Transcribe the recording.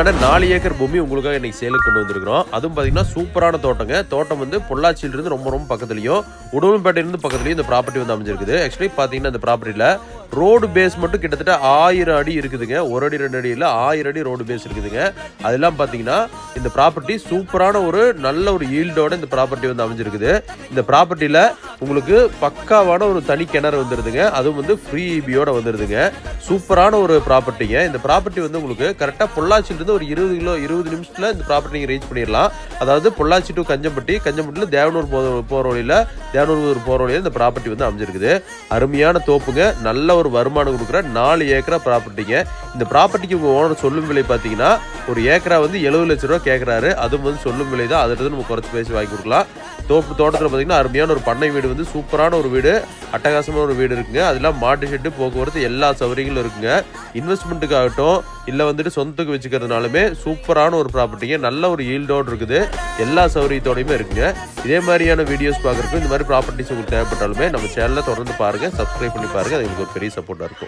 ஆனா நாலு ஏக்கர் பூமி உங்களுக்காக இன்னைக்கு சேலுக்கு கொண்டு வந்திருக்கிறோம். அதுவும் பார்த்தீங்கன்னா சூப்பரான தோட்டங்க. தோட்டம் வந்து பொள்ளாச்சியிலிருந்து ரொம்ப ரொம்ப பக்கத்துலையும் உடம்புப்பேட்டையிலிருந்து பக்கத்துலையும் இந்த ப்ராப்பர்ட்டி வந்து அமைஞ்சிருக்குது. ஆக்சுவலி பார்த்தீங்கன்னா இந்த ப்ராப்பர்ட்டியில் ரோடு பேஸ் மட்டும் கிட்டத்தட்ட ஆயிரம் அடி இருக்குதுங்க. ஒரு அடி ரெண்டு அடி இல்லை ஆயிரம் அடி ரோடு பேஸ் இருக்குதுங்க. அதெல்லாம் பார்த்தீங்கன்னா இந்த ப்ராப்பர்ட்டி சூப்பரான ஒரு நல்ல ஒரு ஈல்டோட இந்த ப்ராப்பர்ட்டி வந்து அமைஞ்சிருக்குது. இந்த ப்ராப்பர்ட்டியில் உங்களுக்கு பக்காவான ஒரு தனி கிணறு வந்துருதுங்க. அதுவும் வந்து ஃப்ரீ இபியோட வந்துருதுங்க. சூப்பரான ஒரு ப்ராப்பர்ட்டிங்க. இந்த ப்ராப்பர்ட்டி வந்து உங்களுக்கு கரெக்டாக பொள்ளாச்சியிலிருந்து ஒரு இருபது கிலோ இருபது நிமிஷத்தில் இந்த ப்ராப்பர்ட்டி நீங்கள் ரீச் பண்ணிடலாம். அதாவது பொள்ளாச்சி டு கஞ்சம்பட்டி கஞ்சம்பட்டியில் தேவனூர் போ- போகிற வழியில் தேவனூர் போகிற வழியில் இந்த ப்ராப்பர்ட்டி வந்து அமைஞ்சிருக்குது. அருமையான தோப்புங்க. நல்ல ஒரு வருமானம் கொடுக்குற நாலு ஏக்கரா ப்ராப்பர்ட்டிங்க. இந்த ப்ராப்பர்ட்டிக்கு உங்கள் ஓனர் சொல்லும் விலை பார்த்தீங்கன்னா ஒரு ஏக்கரா வந்து எழுபது லட்ச ரூபா கேட்குறாரு அதுவும் வந்து சொல்லும் விலை தான். அதில் நம்ம குறைச்சி பேசி வாங்கி கொடுக்கலாம். தோப்பு தோட்டத்தில் பார்த்தீங்கன்னா அருமையான ஒரு பண்ணை வீடு வந்து சூப்பரான ஒரு வீடு அட்டகாசமான ஒரு வீடு இருக்குங்க. அதெல்லாம் மாட்டு ஷெட்டு போக்குவரத்து எல்லா சௌகரியங்களும் இருக்குங்க. இன்வெஸ்ட்மெண்ட்டுக்கு ஆகட்டும் இல்லை வந்துட்டு சொந்தத்துக்கு வச்சுக்கிறதுனாலுமே சூப்பரான ஒரு ப்ராப்பர்ட்டிங்க நல்ல ஒரு ஈல்டோடு இருக்குது. எல்லா சௌகரியத்தோடையுமே இருக்குங்க. இதே மாதிரியான வீடியோஸ் பார்க்குறதுக்கு இந்த மாதிரி ப்ராப்பர்ட்டிஸ் உங்களுக்கு தேவைப்பட்டாலுமே நம்ம சேனலில் தொடர்ந்து பாருங்கள் சப்ஸ்கிரைப் பண்ணி பாருங்கள் அது எங்களுக்கு ஒரு பெரிய சப்போர்ட்டாக இருக்கும்.